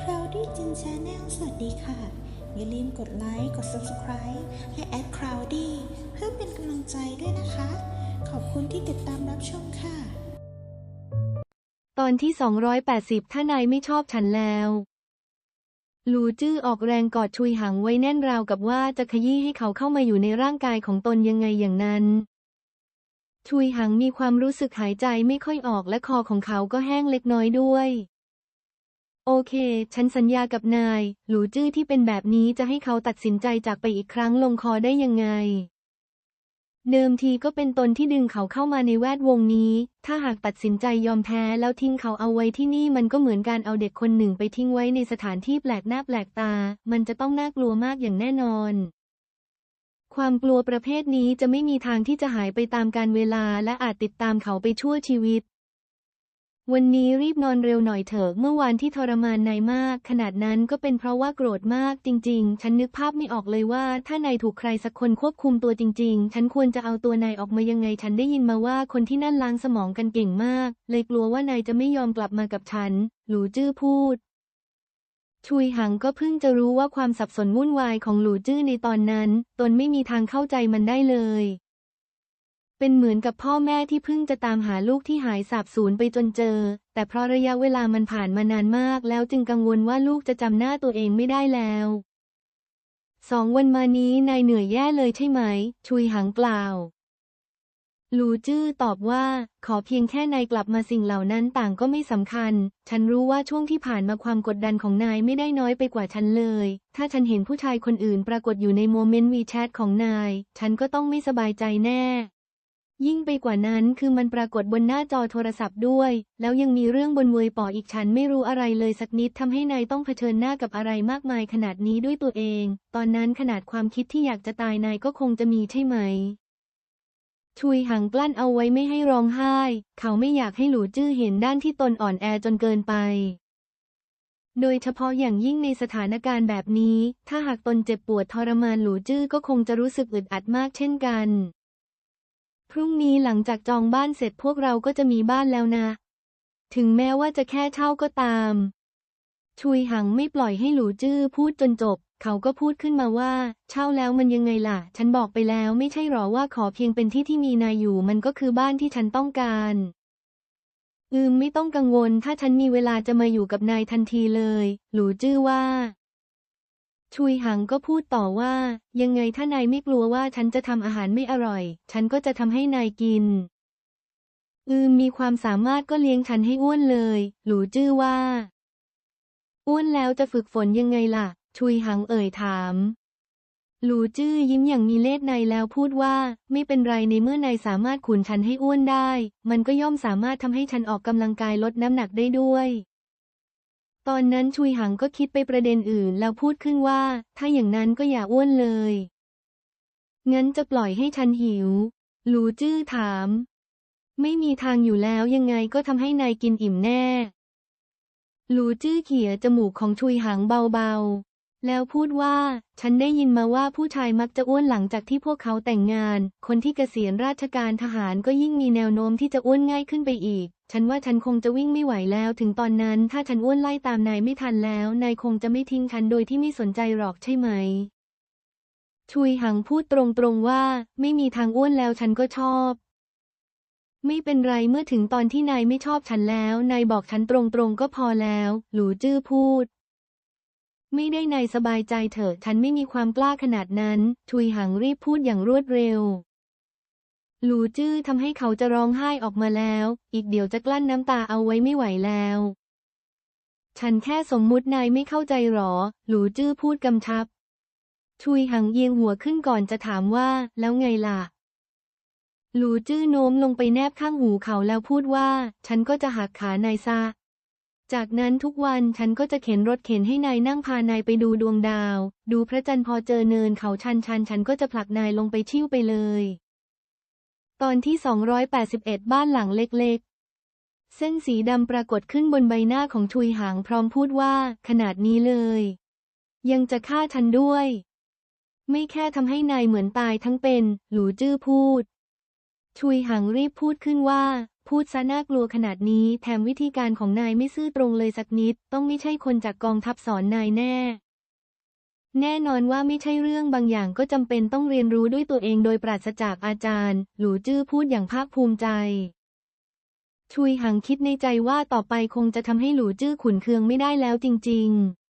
คราวดี้จินชาแนลสวัสดีค่ะ อย่าลืมกดไลค์ กด Subscribe ให้แอดคราวดี้เพื่อเป็นกำลังใจด้วยนะคะ ขอบคุณที่ติดตามรับชมค่ะ ตอนที่ 280 ถ้านายไม่ชอบฉันแล้วหลูจื้อออกแรงกอดชุยหังไว้แน่นราวกับว่าจะขยี้ให้เขาเข้ามาอยู่ในร่างกายของตนยังไงอย่างนั้น ชุยหังมีความรู้สึกหายใจไม่ค่อยออกและคอของเขาก็แห้งเล็กน้อยด้วย โอเค ฉันสัญญากับนาย หลูจื้อที่เป็นแบบนี้จะให้เขาตัดสินใจจากไปอีกครั้งลงคอได้ยังไง เดิมทีก็เป็นตนที่ดึงเขาเข้ามาในแวดวงนี้ ถ้าหากตัดสินใจยอมแพ้แล้วทิ้งเขาเอาไว้ที่นี่มันก็เหมือนการเอาเด็กคนหนึ่งไปทิ้งไว้ในสถานที่แปลกหน้าแปลกตา มันจะต้องน่ากลัวมากอย่างแน่นอน ความกลัวประเภทนี้จะไม่มีทางที่จะหายไปตามการเวลาและอาจติดตามเขาไปชั่วชีวิต วันนี้รีบนอนเร็วหน่อยเถอะ เมื่อวานที่ทรมานนายมาก ขนาดนั้นก็เป็นเพราะว่าโกรธมากจริง ๆ ฉันนึกภาพไม่ออกเลยว่า ถ้านายถูกใครสักคนควบคุมตัวจริง ๆ ฉันควรจะเอาตัวนายออกมายังไง ฉันได้ยินมาว่าคนที่นั่นล้างสมองกันเก่งมาก เลยกลัวว่านายจะไม่ยอมกลับมากับฉัน หลูจื้อพูด ชุยหังก็เพิ่งจะรู้ว่าความสับสนวุ่นวายของหลูจื้อในตอนนั้น ตนไม่มีทางเข้าใจมันได้เลย เป็นเหมือนกับพ่อแม่ที่เพิ่งจะตามหาลูกที่หายสาบสูญไปจนเจอ แต่เพราะระยะเวลามันผ่านมานานมากแล้วจึงกังวลว่าลูกจะจำหน้าตัวเองไม่ได้แล้วสองวันมานี้นายเหนื่อยแย่เลยใช่ไหม ชุยหังกล่าวหลูจื้อตอบว่า ขอเพียงแค่นายกลับมาสิ่งเหล่านั้นต่างก็ไม่สำคัญ ฉันรู้ว่าช่วงที่ผ่านมาความกดดันของนายไม่ได้น้อยไปกว่าฉันเลย ถ้าฉันเห็นผู้ชายคนอื่นปรากฏอยู่ในโมเมนต์วีแชทของนาย ฉันก็ต้องไม่สบายใจแน่ ยิ่งไปกว่านั้นคือมันปรากฏบนหน้าจอโทรศัพท์ด้วย แล้วยังมีเรื่องบนเวยป่ออีกฉันไม่รู้อะไรเลยสักนิดทำให้นายต้องเผชิญหน้ากับอะไรมากมายขนาดนี้ด้วยตัวเอง ตอนนั้นขนาดความคิดที่อยากจะตายนายก็คงจะมีใช่ไหมชุยหังกลั้นเอาไว้ไม่ให้ร้องไห้ เขาไม่อยากให้หลูจื้อเห็นด้านที่ตนอ่อนแอจนเกินไป โดยเฉพาะอย่างยิ่งในสถานการณ์แบบนี้ ถ้าหากตนเจ็บปวดทรมานหลูจื้อก็คงจะรู้สึกอึดอัดมากเช่นกัน พรุ่งนี้หลังจากจองบ้านเสร็จพวกเราก็จะมีบ้านแล้วนะ ถึงแม้ว่าจะแค่เช่าก็ตาม ชุยหังไม่ปล่อยให้หลูจื้อพูดจนจบ เขาก็พูดขึ้นมาว่า เช่าแล้วมันยังไงล่ะ ฉันบอกไปแล้วไม่ใช่หรอว่าขอเพียงเป็นที่ที่มีนายอยู่มันก็คือบ้านที่ฉันต้องการอืมไม่ต้องกังวลถ้าฉันมีเวลาจะมาอยู่กับนายทันทีเลย หลูจื้อว่า ชุยหังก็พูดต่อว่า ยังไงถ้านายไม่กลัวว่าฉันจะทำอาหารไม่อร่อย ฉันก็จะทำให้นายกิน อืมมีความสามารถก็เลี้ยงฉันให้อ้วนเลย หลูจื้อว่า อ้วนแล้วจะฝึกฝนยังไงล่ะ ชุยหังเอ่ยถาม หลูจื้อยิ้มอย่างมีเล่ห์ในแล้วพูดว่า ไม่เป็นไรในเมื่อนายสามารถขุนฉันให้อ้วนได้ มันก็ย่อมสามารถทำให้ฉันออกกำลังกายลดน้ำหนักได้ด้วย ตอนนั้นชุยหังก็คิดไปประเด็นอื่นแล้วพูดขึ้นว่า ถ้าอย่างนั้นก็อย่าอ้วนเลย งั้นจะปล่อยให้ฉันหิว หลูจื้อถาม ไม่มีทางอยู่แล้วยังไงก็ทำให้นายกินอิ่มแน่ หลูจื้อเขี่ยจมูกของชุยหางเบาๆ แล้วพูดว่า ฉันได้ยินมาว่าผู้ชายมักจะอ้วนหลังจากที่พวกเขาแต่งงาน คนที่เกษียณราชการทหารก็ยิ่งมีแนวโน้มที่จะอ้วนง่ายขึ้นไปอีก ฉันว่าฉันคงจะวิ่งไม่ไหวแล้ว ถึงตอนนั้นถ้าฉันอ้วนไล่ตามนายไม่ทันแล้ว นายคงจะไม่ทิ้งฉันโดยที่ไม่สนใจหรอกใช่ไหม ชุยหังพูดตรงๆว่า ไม่มีทางอ้วนแล้วฉันก็ชอบ ไม่เป็นไรเมื่อถึงตอนที่นายไม่ชอบฉันแล้ว นายบอกฉันตรงๆก็พอแล้ว หลูจื้อพูด ไม่ได้นายสบายใจเถอะฉันไม่มีความกล้าขนาดนั้นชุยหังรีบพูดอย่างรวดเร็ว หลูจื้อทำให้เขาจะร้องไห้ออกมาแล้ว อีกเดี๋ยวจะกลั้นน้ำตาเอาไว้ไม่ไหวแล้ว ฉันแค่สมมุตินายไม่เข้าใจหรอ หลูจื้อพูดกำชับชุยหังเยียงหัวขึ้นก่อนจะถามว่า แล้วไงล่ะ หลูจื้อโน้มลงไปแนบข้างหูเขาแล้วพูดว่า ฉันก็จะหักขานายซะ จากนั้นทุกวันฉันก็จะเข็นรถเข็นให้นายนั่งพานายไปดูดวงดาว ดูพระจันทร์พอเจอเนินเขาชันชันฉันก็จะผลักนายลงไปชิ่วไปเลย ตอนที่ 281 บ้านหลังเล็กๆ เส้นสีดำปรากฏขึ้นบนใบหน้าของชุยหางพร้อมพูดว่าขนาดนี้เลย ยังจะฆ่าฉันด้วย ไม่แค่ทำให้นายเหมือนตายทั้งเป็น หลูจื้อพูด ชุยหังรีบพูดขึ้นว่า พูดซะน่ากลัวขนาดนี้ แถมวิธีการของนายไม่ซื่อตรงเลยสักนิด ต้องไม่ใช่คนจากกองทัพสอนนายแน่ แน่นอนว่าไม่ใช่เรื่องบางอย่างก็จำเป็นต้องเรียนรู้ด้วยตัวเองโดยปราศจากอาจารย์ หลูจื้อพูดอย่างภาคภูมิใจ ชุยหังคิดในใจว่าต่อไปคงจะทำให้หลูจื้อขุนเคืองไม่ได้แล้วจริง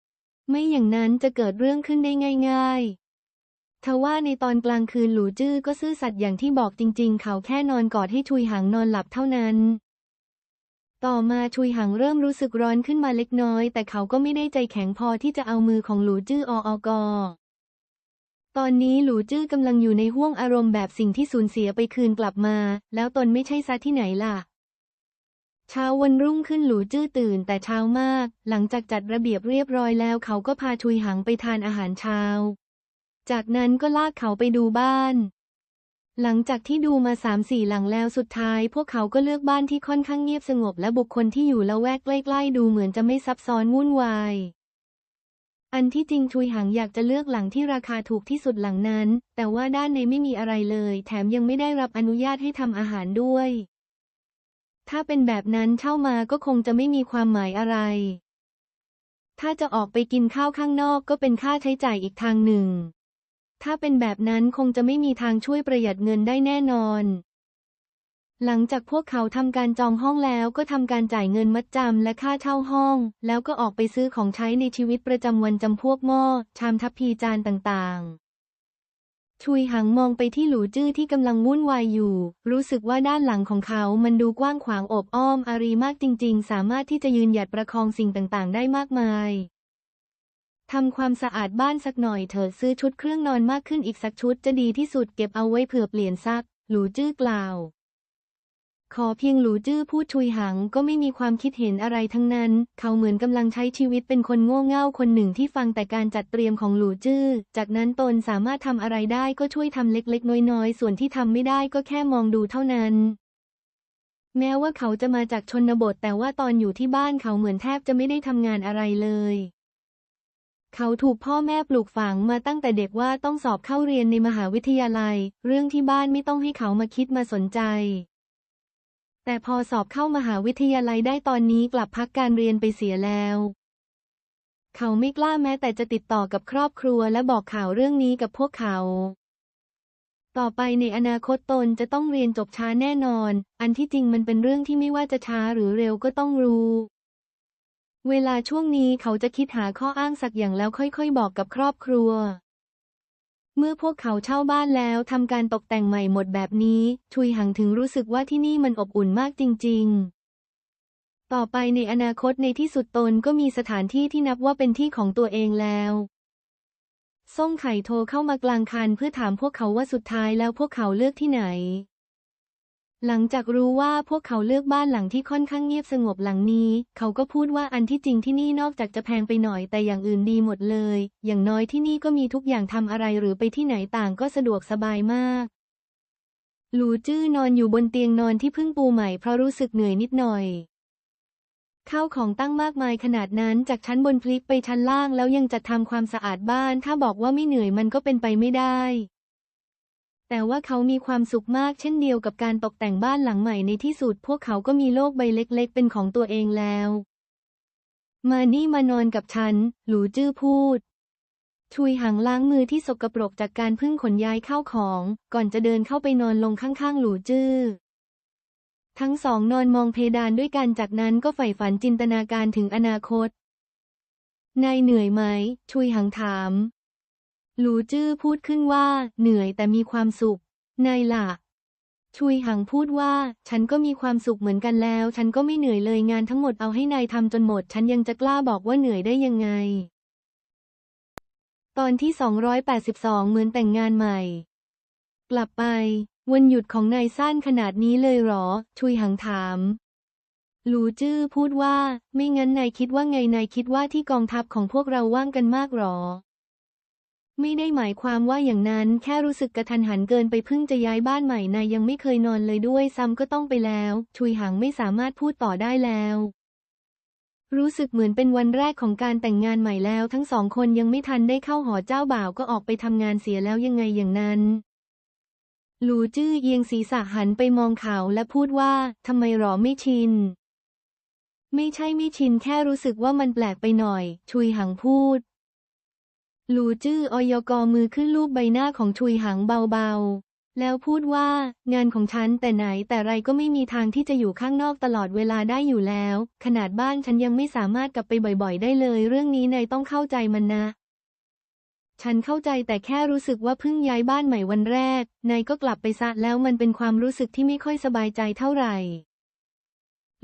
ๆ ไม่อย่างนั้นจะเกิดเรื่องขึ้นได้ง่าย ๆ ทว่าในตอนกลางคืนหลูจื้อก็ซื่อสัตย์อย่างที่บอกจริง ๆ เขาแค่นอนกอดให้ชุยหังนอนหลับเท่านั้น ต่อมาชุยหังเริ่มรู้สึกร้อนขึ้นมาเล็กน้อย แต่เขาก็ไม่ได้ใจแข็งพอที่จะเอามือของหลูจื้ออออกอตอนนี้หลูจื้อกำลังอยู่ในห่วงอารมณ์แบบสิ่งที่สูญเสียไปคืนกลับมา แล้วตนไม่ใช่ซะที่ไหนล่ะ เช้าวันรุ่งขึ้นหลูจื้อตื่นแต่เช้ามาก หลังจากจัดระเบียบเรียบร้อยแล้วเขาก็พาชุยหังไปทานอาหารเช้า จากนั้นก็ลากเขาไปดูบ้าน หลังจากที่ดูมาสามสี่หลังแล้วสุดท้าย พวกเขาก็เลือกบ้านที่ค่อนข้างเงียบสงบและบุคคลที่อยู่ละแวกใกล้ๆดูเหมือนจะไม่ซับซ้อนวุ่นวาย อันที่จริงชุยหังอยากจะเลือกหลังที่ราคาถูกที่สุดหลังนั้น แต่ว่าด้านในไม่มีอะไรเลย แถมยังไม่ได้รับอนุญาตให้ทำอาหารด้วย ถ้าเป็นแบบนั้นเช่ามาก็คงจะไม่มีความหมายอะไรถ้าจะออกไปกินข้าวข้างนอกก็เป็นค่าใช้จ่ายอีกทางหนึ่ง ถ้าเป็นแบบนั้นคงจะไม่มีทางช่วยประหยัดเงินได้แน่นอน หลังจากพวกเขาทำการจองห้องแล้วก็ทำการจ่ายเงินมัดจำและค่าเช่าห้อง แล้วก็ออกไปซื้อของใช้ในชีวิตประจำวันจำพวกหม้อ ชามทัพพีจานต่างๆชุยหังมองไปที่หลูจื้อที่กำลังวุ่นวายอยู่ รู้สึกว่าด้านหลังของเขามันดูกว้างขวางอบอ้อมอารีมากจริง ๆ สามารถที่จะยืนหยัดประคองสิ่งต่างๆ ได้มากมาย ทำความสะอาดบ้านสักหน่อยเถิดซื้อชุดเครื่องนอนมากขึ้นอีกสักชุดจะดีที่สุดเก็บเอาไว้เผื่อเปลี่ยนซัก หลูจื้อกล่าว ขอเพียงหลูจื้อพูดชุยหังก็ไม่มีความคิดเห็นอะไรทั้งนั้น เขาเหมือนกำลังใช้ชีวิตเป็นคนโง่เง่าคนหนึ่งที่ฟังแต่การจัดเตรียมของหลูจื้อ จากนั้นตนสามารถทำอะไรได้ก็ช่วยทำเล็กๆ น้อยๆ ส่วนที่ทำไม่ได้ก็แค่มองดูเท่านั้นแม้ว่าเขาจะมาจากชนบทแต่ว่าตอนอยู่ที่บ้านเขาเหมือนแทบจะไม่ได้ทำงานอะไรเลย เขาถูกพ่อแม่ปลูกฝังมาตั้งแต่เด็กว่าต้องสอบเข้าเรียนในมหาวิทยาลัย เรื่องที่บ้านไม่ต้องให้เขามาคิดมาสนใจ แต่พอสอบเข้ามหาวิทยาลัยได้ตอนนี้กลับพักการเรียนไปเสียแล้ว เขาไม่กล้าแม้แต่จะติดต่อกับครอบครัวและบอกข่าวเรื่องนี้กับพวกเขา ต่อไปในอนาคตตนจะต้องเรียนจบช้าแน่นอน อันที่จริงมันเป็นเรื่องที่ไม่ว่าจะช้าหรือเร็วก็ต้องรู้ เวลาช่วงนี้เขาจะคิดหาข้ออ้างสักอย่างแล้วค่อยๆ บอกกับครอบครัว เมื่อพวกเขาเช่าบ้านแล้วทำการตกแต่งใหม่หมดแบบนี้ ชุยหังถึงรู้สึกว่าที่นี่มันอบอุ่นมากจริง ๆ ต่อไปในอนาคตในที่สุดตนก็มีสถานที่ที่นับว่าเป็นที่ของตัวเองแล้วส่งไข่โทรเข้ามากลางคันเพื่อถามพวกเขาว่าสุดท้ายแล้วพวกเขาเลือกที่ไหน หลังจากรู้ว่าพวกเขาเลือกบ้านหลังที่ค่อนข้างเงียบสงบหลังนี้ เขาก็พูดว่าอันที่จริงที่นี่นอกจากจะแพงไปหน่อยแต่อย่างอื่นดีหมดเลย อย่างน้อยที่นี่ก็มีทุกอย่างทำอะไรหรือไปที่ไหนต่างก็สะดวกสบายมาก หลูจื้อนอนอยู่บนเตียงนอนที่เพิ่งปูใหม่เพราะรู้สึกเหนื่อยนิดหน่อย ข้าวของตั้งมากมายขนาดนั้นจากชั้นบนพลิกไปชั้นล่างแล้วยังจัดทำความสะอาดบ้าน ถ้าบอกว่าไม่เหนื่อยมันก็เป็นไปไม่ได้ แต่ว่าเขามีความสุขมากเช่นเดียวกับการตกแต่งบ้านหลังใหม่ในที่สุดพวกเขาก็มีโลกใบเล็กๆ เป็นของตัวเองแล้ว มานี่มานอนกับฉัน หลูจื้อพูด ชุยหังล้างมือที่สกปรกจากการพึ่งขนย้ายเข้าของ ก่อนจะเดินเข้าไปนอนลงข้างๆ หลูจื้อทั้งสองนอนมองเพดานด้วยกันจากนั้นก็ใฝ่ฝันจินตนาการถึงอนาคต นายเหนื่อยไหม ชุยหังถาม หลูจื้อพูดขึ้นว่า เหนื่อยแต่มีความสุข นายล่ะชุยหังพูดว่า ฉันก็มีความสุขเหมือนกันแล้ว ฉันก็ไม่เหนื่อยเลยงานทั้งหมดเอาให้นายทำจนหมด ฉันยังจะกล้าบอกว่าเหนื่อยได้ยังไง ตอนที่ 282 เหมือนแต่งงานใหม่ กลับไป วันหยุดของนายสั้นขนาดนี้เลยหรอ ชุยหังถามหลูจื้อพูดว่า ไม่งั้นนายคิดว่าไงนายคิดว่าที่กองทัพของพวกเราว่างกันมากหรอ ไม่ได้หมายความว่าอย่างนั้น แค่รู้สึกกระทันหันเกินไปเพิ่งจะย้ายบ้านใหม่นายยังไม่เคยนอนเลยด้วยซ้ำก็ต้องไปแล้ว ชุยหังไม่สามารถพูดต่อได้แล้ว รู้สึกเหมือนเป็นวันแรกของการแต่งงานใหม่แล้ว ทั้งสองคนยังไม่ทันได้เข้าหอเจ้าบ่าวก็ออกไปทำงานเสียแล้วยังไงอย่างนั้นหลูจื้อเอียงศีรษะหันไปมองเขาและพูดว่าทำไมหรอไม่ชิน ไม่ใช่ไม่ชินแค่รู้สึกว่ามันแปลกไปหน่อย ชุยหังพูด หลูจื้ออยกอมือขึ้นลูบใบหน้าของชุยหังเบาๆ แล้วพูดว่า งานของฉันแต่ไหนแต่ไรก็ไม่มีทางที่จะอยู่ข้างนอกตลอดเวลาได้อยู่แล้ว ขนาดบ้านฉันยังไม่สามารถกลับไปบ่อยๆ ได้เลย เรื่องนี้นายต้องเข้าใจมันนะ ฉันเข้าใจแต่แค่รู้สึกว่าเพิ่งย้ายบ้านใหม่วันแรก นายก็กลับไปซะแล้วมันเป็นความรู้สึกที่ไม่ค่อยสบายใจเท่าไหร่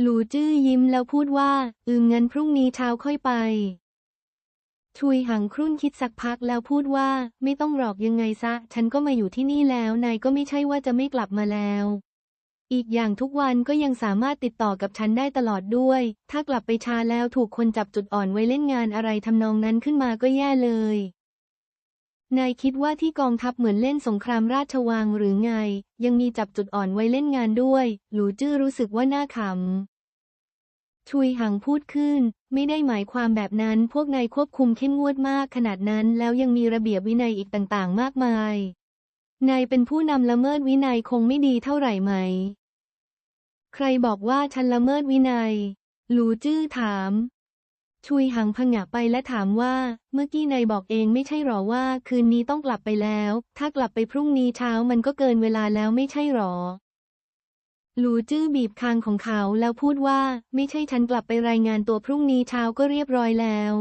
หลูจื้อยิ้มแล้วพูดว่า อืมงั้นพรุ่งนี้เช้าค่อยไป ชุยหังครุ่นคิดสักพักแล้วพูดว่า ไม่ต้องหรอกยังไงซะ ฉันก็มาอยู่ที่นี่แล้ว นายก็ไม่ใช่ว่าจะไม่กลับมาแล้ว อีกอย่างทุกวันก็ยังสามารถติดต่อกับฉันได้ตลอดด้วย ถ้ากลับไปช้าแล้วถูกคนจับจุดอ่อนไว้เล่นงานอะไรทำนองนั้นขึ้นมาก็แย่เลย นายคิดว่าที่กองทัพเหมือนเล่นสงครามราชวังหรือไง ยังมีจับจุดอ่อนไว้เล่นงานด้วย หลูจื้อรู้สึกว่าน่าขำ ชุยหังพูดขึ้น ไม่ได้หมายความแบบนั้นพวกนายควบคุมเข้มงวดมากขนาดนั้นแล้วยังมีระเบียบวินัยอีกต่างๆ มากมาย นายเป็นผู้นำละเมิดวินัยคงไม่ดีเท่าไหร่ไหม ใครบอกว่าฉันละเมิดวินัย หลูจื้อถาม ชุยหังผงะไปและถามว่า เมื่อกี้นายบอกเองไม่ใช่หรอว่า คืนนี้ต้องกลับไปแล้ว ถ้ากลับไปพรุ่งนี้เช้ามันก็เกินเวลาแล้วไม่ใช่หรอ หลูจื้อบีบคางของเขาแล้วพูดว่าไม่ใช่ฉันกลับไปรายงานตัวพรุ่งนี้เช้าก็เรียบร้อยแล้ว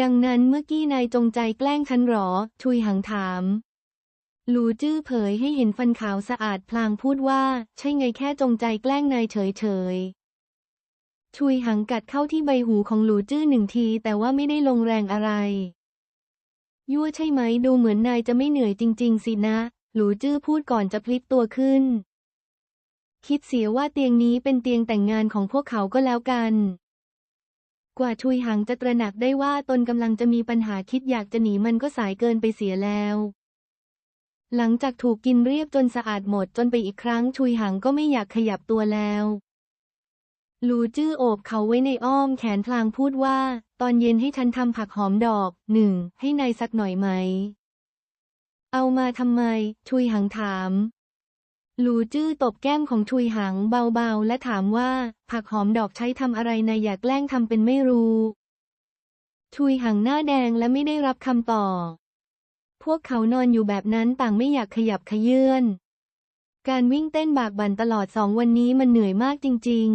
ดังนั้นเมื่อกี้นายจงใจแกล้งฉันหรอ ชุยหังถาม หลูจื้อเผยให้เห็นฟันขาวสะอาดพลางพูดว่า ใช่ไงแค่จงใจแกล้งนายเฉยๆชุยหังกัดเข้าที่ใบหูของหลูจื้อหนึ่งทีแต่ว่าไม่ได้ลงแรงอะไร ยั่วใช่ไหมดูเหมือนนายจะไม่เหนื่อยจริง ๆ สินะ หลูจื้อพูดก่อนจะพลิกตัวขึ้น คิดเสียว่าเตียงนี้เป็นเตียงแต่งงานของพวกเขาก็แล้วกัน กว่าชุยหังจะตระหนักได้ว่าตนกำลังจะมีปัญหาคิดอยากจะหนีมันก็สายเกินไปเสียแล้ว หลังจากถูกกินเรียบจนสะอาดหมดจนไปอีกครั้งชุยหังก็ไม่อยากขยับตัวแล้วหลูจื้อโอบเขาไว้ในอ้อมแขนพลางพูดว่า ตอนเย็นให้ฉันทำผักหอมดอกหนึ่งให้นายสักหน่อยไหม เอามาทำไมชุยหังถาม หลูจื้อตบแก้มของชุยหังเบาๆ และถามว่า ผักหอมดอกใช้ทำอะไรนายอยากแกล้งทำเป็นไม่รู้ ชุยหังหน้าแดงและไม่ได้รับคำตอบพวกเขานอนอยู่แบบนั้นต่างไม่อยากขยับขยื่นการวิ่งเต้นบากบั่นตลอดสองวันนี้มันเหนื่อยมากจริง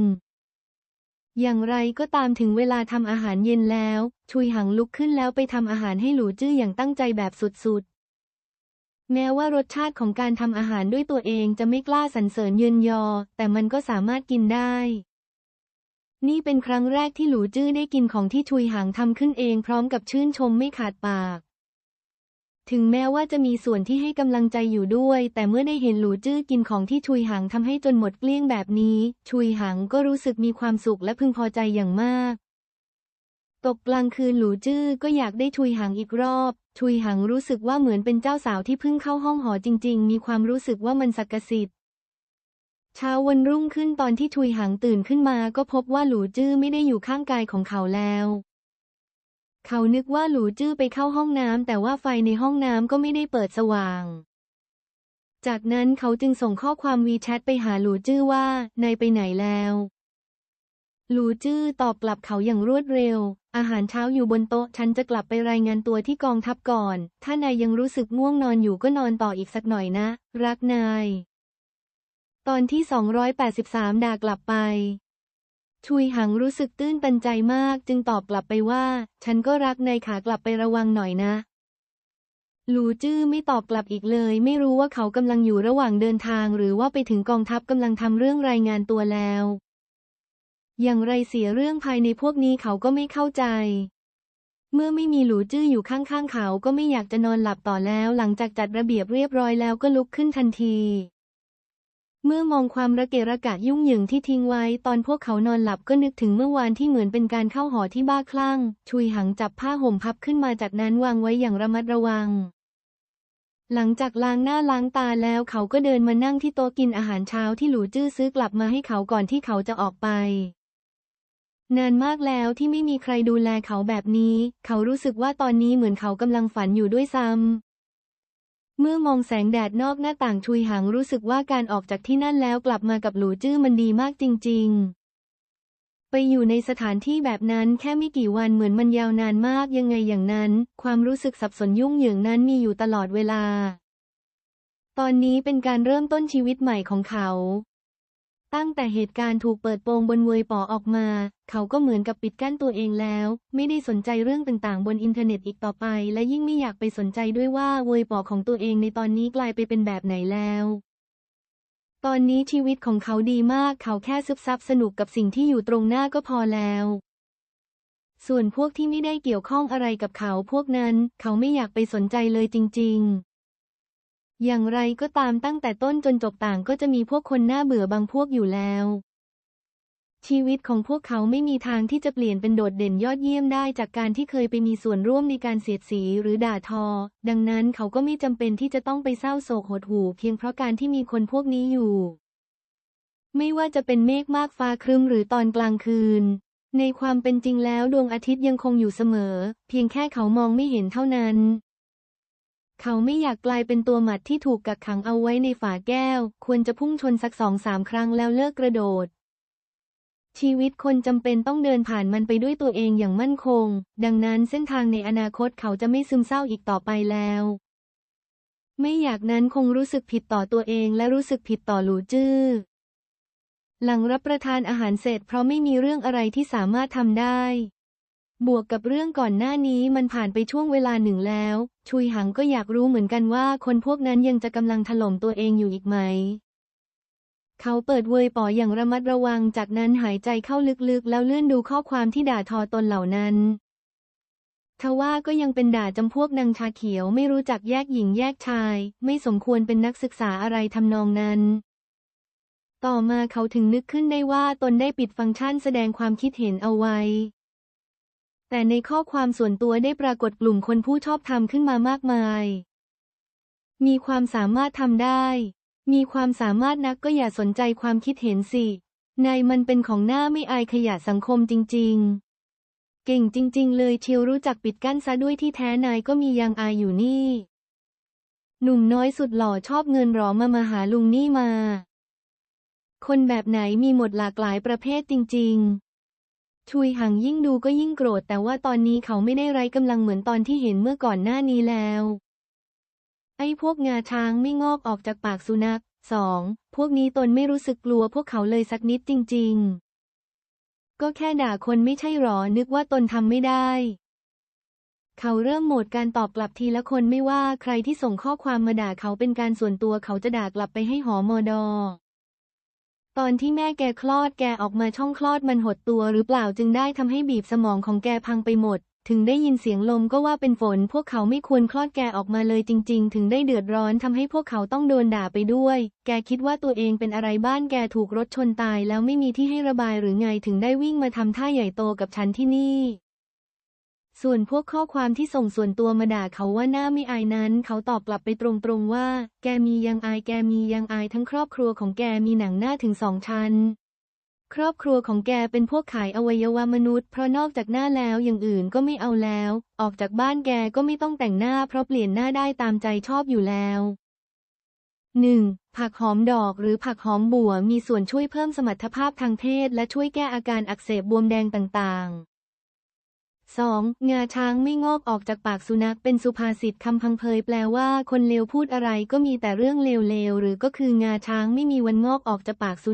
ๆ อย่างไรก็ตามถึงเวลาทำอาหารเย็นแล้ว ชุยหังลุกขึ้นแล้วไปทำอาหารให้หลูจื้ออย่างตั้งใจแบบสุด แม้ว่ารสชาติของการทำอาหารด้วยตัวเองจะไม่กล้าสรรเสริญเยินยอ แต่มันก็สามารถกินได้ นี่เป็นครั้งแรกที่หลูจื้อได้กินของที่ชุยหางทำขึ้นเองพร้อมกับชื่นชมไม่ขาดปาก ถึงแม้ว่าจะมีส่วนที่ให้กำลังใจอยู่ด้วย แต่เมื่อได้เห็นหลูจื้อกินของที่ชุยหางทำให้จนหมดเกลี้ยงแบบนี้ ชุยหางก็รู้สึกมีความสุขและพึงพอใจอย่างมากตกกลางคืนหลูจื้อก็อยากได้ชุยหางอีกรอบ ชุยหางรู้สึกว่าเหมือนเป็นเจ้าสาวที่เพิ่งเข้าห้องหอจริง ๆ มีความรู้สึกว่ามันศักดิ์สิทธิ์เช้าวันรุ่งขึ้นตอนที่ชุยหางตื่นขึ้นมาก็พบว่าหลูจื้อไม่ได้อยู่ข้างกายของเขาแล้ว เขานึกว่าหลูจื้อไปเข้าห้องน้ำแต่ว่าไฟในห้องน้ำก็ไม่ได้เปิดสว่าง จากนั้นเขาจึงส่งข้อความวีแชทไปหาหลูจื้อว่านายไปไหนแล้ว หลูจื้อตอบกลับเขาอย่างรวดเร็ว อาหารเช้าอยู่บนโต๊ะ ฉันจะกลับไปรายงานตัวที่กองทัพก่อน ถ้านายยังรู้สึกง่วงนอนอยู่ก็นอนต่ออีกสักหน่อยนะ รักนาย ตอนที่ 283 ด่ากลับไป ชุยหังรู้สึกตื้นตันใจมาก จึงตอบกลับไปว่า ฉันก็รักนายขากลับไประวังหน่อยนะ หลูจื้อไม่ตอบกลับอีกเลย ไม่รู้ว่าเขากำลังอยู่ระหว่างเดินทาง หรือว่าไปถึงกองทัพกำลังทำเรื่องรายงานตัวแล้ว อย่างไรเสียเรื่องภายในพวกนี้เขาก็ไม่เข้าใจ เมื่อไม่มีหลูจื้ออยู่ข้างๆเขาก็ไม่อยากจะนอนหลับต่อแล้ว หลังจากจัดระเบียบเรียบร้อยแล้วก็ลุกขึ้นทันที เมื่อมองความระเกะระกะยุ่งเหยิงที่ทิ้งไว้ ตอนพวกเขานอนหลับก็นึกถึงเมื่อวานที่เหมือนเป็นการเข้าหอที่บ้าคลั่ง ชุยหังจับผ้าห่มพับขึ้นมาจากนั้นวางไว้อย่างระมัดระวังหลังจากล้างหน้าล้างตาแล้วเขาก็เดินมานั่งที่โต๊ะกินอาหารเช้าที่หลูจื้อซื้อกลับมาให้เขาก่อนที่เขาจะออกไป นานมากแล้วที่ไม่มีใครดูแลเขาแบบนี้ เขารู้สึกว่าตอนนี้เหมือนเขากำลังฝันอยู่ด้วยซ้ำ เมื่อมองแสงแดดนอกหน้าต่างชุยหังรู้สึกว่าการออกจากที่นั่นแล้วกลับมากับหลูจื้อมันดีมากจริง ๆ ไปอยู่ในสถานที่แบบนั้นแค่ไม่กี่วันเหมือนมันยาวนานมากยังไงอย่างนั้น ความรู้สึกสับสนยุ่งเหยิงนั้นมีอยู่ตลอดเวลา ตอนนี้เป็นการเริ่มต้นชีวิตใหม่ของเขา ตั้งแต่เหตุการณ์ถูกเปิดโปงบนเวยปอออกมา เขาก็เหมือนกับปิดกั้นตัวเองแล้ว ไม่ได้สนใจเรื่องต่างๆ บนอินเทอร์เน็ตอีกต่อไป และยิ่งไม่อยากไปสนใจด้วยว่าเวยปอของตัวเองในตอนนี้กลายไปเป็นแบบไหนแล้ว ตอนนี้ชีวิตของเขาดีมาก เขาแค่ซึบซับสนุกกับสิ่งที่อยู่ตรงหน้าก็พอแล้ว ส่วนพวกที่ไม่ได้เกี่ยวข้องอะไรกับเขาพวกนั้น เขาไม่อยากไปสนใจเลยจริง ๆ อย่างไรก็ตามตั้งแต่ต้นจนจบต่างก็จะมีพวกคนน่าเบื่อบางพวกอยู่แล้ว ชีวิตของพวกเขาไม่มีทางที่จะเปลี่ยนเป็นโดดเด่นยอดเยี่ยมได้จากการที่เคยไปมีส่วนร่วมในการเสียดสีหรือด่าทอ ดังนั้นเขาก็ไม่จำเป็นที่จะต้องไปเศร้าโศกหดหู่เพียงเพราะการที่มีคนพวกนี้อยู่ ไม่ว่าจะเป็นเมฆมากฟ้าครึ้มหรือตอนกลางคืน ในความเป็นจริงแล้วดวงอาทิตย์ยังคงอยู่เสมอ เพียงแค่เขามองไม่เห็นเท่านั้น เขาไม่อยากกลายเป็นตัวหมัดที่ถูกกักขังเอาไว้ในฝาแก้ว ควรจะพุ่งชนสักสองสามครั้งแล้วเลิกกระโดด ชีวิตคนจำเป็นต้องเดินผ่านมันไปด้วยตัวเองอย่างมั่นคง ดังนั้นเส้นทางในอนาคตเขาจะไม่ซึมเศร้าอีกต่อไปแล้ว ไม่อยากนั้นคงรู้สึกผิดต่อตัวเองและรู้สึกผิดต่อหลูจื้อ หลังรับประทานอาหารเสร็จเพราะไม่มีเรื่องอะไรที่สามารถทำได้ บวกกับเรื่องก่อนหน้านี้มันผ่านไปช่วงเวลาหนึ่งแล้ว ชุยหังก็อยากรู้เหมือนกันว่าคนพวกนั้นยังจะกำลังถล่มตัวเองอยู่อีกไหม เขาเปิดเวยป๋ออย่างระมัดระวังจากนั้นหายใจเข้าลึกๆ แล้วเลื่อนดูข้อความที่ด่าทอตนเหล่านั้นทว่าก็ยังเป็นด่าจำพวกนางชาเขียวไม่รู้จักแยกหญิงแยกชาย ไม่สมควรเป็นนักศึกษาอะไรทำนองนั้น ต่อมาเขาถึงนึกขึ้นได้ว่าตนได้ปิดฟังก์ชันแสดงความคิดเห็นเอาไว้ แต่ในข้อความส่วนตัวได้ปรากฏกลุ่มคนผู้ชอบธรรมขึ้นมามากมาย มีความสามารถทำได้ มีความสามารถนักก็อย่าสนใจความคิดเห็นสินายมันเป็นของหน้าไม่อายขยะสังคมจริง ๆ เก่งจริง ๆ เลยเชียวรู้จักปิดกั้นซะด้วยที่แท้นายก็มียังอายอยู่นี่ หนุ่มน้อยสุดหล่อชอบเงินหรอมามาหาลุงนี่มา คนแบบไหนมีหมดหลากหลายประเภทจริง ๆ ชุยหังยิ่งดูก็ยิ่งโกรธแต่ว่าตอนนี้เขาไม่ได้ไร้กำลังเหมือนตอนที่เห็นเมื่อก่อนหน้านี้แล้ว ไอ้พวกงาช้างไม่งอกออกจากปากสุนัขสองพวกนี้ตนไม่รู้สึกกลัวพวกเขาเลยสักนิดจริง ๆ ก็แค่ด่าคนไม่ใช่หรอ นึกว่าตนทำไม่ได้ เขาเริ่มโหมดการตอบกลับทีละคนไม่ว่าใครที่ส่งข้อความมาด่าเขาเป็นการส่วนตัวเขาจะด่ากลับไปให้หอมอดอ ตอนที่แม่แกคลอดแกออกมาช่องคลอดมันหดตัวหรือเปล่าจึงได้ทำให้บีบสมองของแกพังไปหมด ถึงได้ยินเสียงลมก็ว่าเป็นฝน พวกเขาไม่ควรคลอดแกออกมาเลยจริง ๆ ถึงได้เดือดร้อนทำให้พวกเขาต้องโดนด่าไปด้วย แกคิดว่าตัวเองเป็นอะไรบ้านแกถูกรถชนตายแล้วไม่มีที่ให้ระบายหรือไงถึงได้วิ่งมาทำท่าใหญ่โตกับฉันที่นี่ ส่วนพวกข้อความที่ส่งส่วนตัวมาด่าเขาว่าหน้าไม่อายนั้น เขาตอบกลับไปตรงๆว่า แกมียังอายแกมียังอายทั้งครอบครัวของแกมีหนังหน้าถึงสองชั้น ครอบครัวของแกเป็นพวกขายอวัยวะมนุษย์ เพราะนอกจากหน้าแล้วอย่างอื่นก็ไม่เอาแล้ว ออกจากบ้านแกก็ไม่ต้องแต่งหน้าเพราะเปลี่ยนหน้าได้ตามใจชอบอยู่แล้ว 1. ผักหอมดอกหรือผักหอมบัวมีส่วนช่วยเพิ่มสมรรถภาพทางเพศ และช่วยแก้อาการอักเสบบวมแดงต่างๆ 2. งาช้างไม่งอกออกจากปากสุนัขเป็นสุภาษิตคำพังเพยแปลว่าคนเลวพูดอะไรก็มีแต่เรื่องเลวๆหรือก็คืองาช้างไม่มีวันงอกออกจากปากสุ